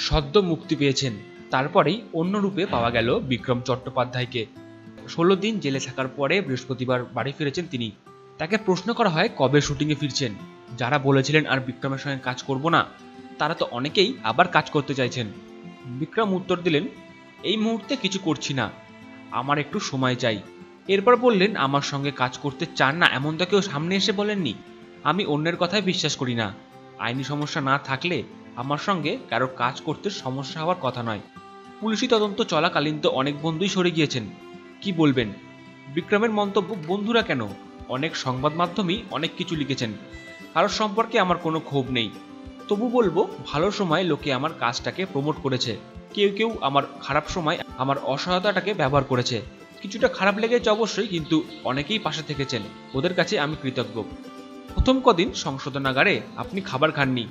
সদ্য মুক্তি পেয়েছেন। তারপরেই অন্য রূপে পাওয়া গেল বিক্রম চট্টোপাধ্যায়কে। ষোলো দিন জেলে থাকার পরে বৃহস্পতিবার বাড়ি ফিরেছেন তিনি। তাকে প্রশ্ন করা হয়, কবে শুটিংয়ে ফিরছেন? যারা বলেছিলেন, আর বিক্রমের সঙ্গে কাজ করব না। তারা তো অনেকেই আবার কাজ করতে চাইছেন। বিক্রম উত্তর দিলেন, এই মুহূর্তে কিছু করছি না। আমার একটু সময় চাই। এরপর বললেন, আমার সঙ্গে কাজ করতে চান না এমন তো কেউ সামনে এসে বলেননি। আমি অন্যের কথায় বিশ্বাস করি না। আইনি সমস্যা না থাকলে আমার সঙ্গে কারও কাজ করতে সমস্যা হওয়ার কথা নয়। পুলিশি তদন্ত চলাকালীন তো অনেক বন্ধুই সরে গিয়েছেন। কি বলবেন? বিক্রমের মন্তব্য বন্ধুরা কেন? অনেক সংবাদ মাধ্যমেই অনেক কিছু লিখেছেন। কারোর সম্পর্কে আমার কোনো ক্ষোভ নেই। তবু বলব, ভালো সময় লোকে আমার কাজটাকে প্রমোট করেছে। কেউ কেউ আমার খারাপ সময় আমার অসহায়তাটাকে ব্যবহার করেছে। কিছুটা খারাপ লেগেছে অবশ্যই, কিন্তু অনেকেই পাশে থেকেছেন। ওদের কাছে আমি কৃতজ্ঞ। প্রথম কদিন সংশোধনাগারে আপনি খাবার খাননি।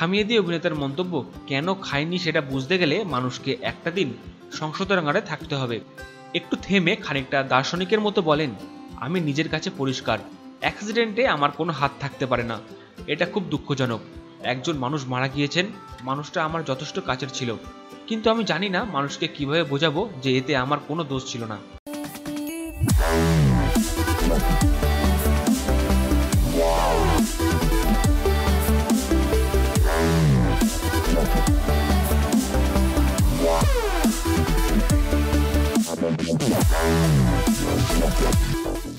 থামিয়ে দিয়ে অভিনেতার মন্তব্য কেন খায়নি সেটা বুঝতে গেলে মানুষকে একটা দিন সংশোধনাগারে থাকতে হবে। একটু থেমে খানিকটা দার্শনিকের মতো বলেন, আমি নিজের কাছে পরিষ্কার, অ্যাক্সিডেন্টে আমার কোনো হাত থাকতে পারে না। এটা খুব দুঃখজনক। একজন মানুষ মারা গিয়েছেন, মানুষটা আমার যথেষ্ট কাছের ছিল। কিন্তু আমি জানি না মানুষকে কীভাবে বোঝাবো যে এতে আমার কোনো দোষ ছিল না। Thank you.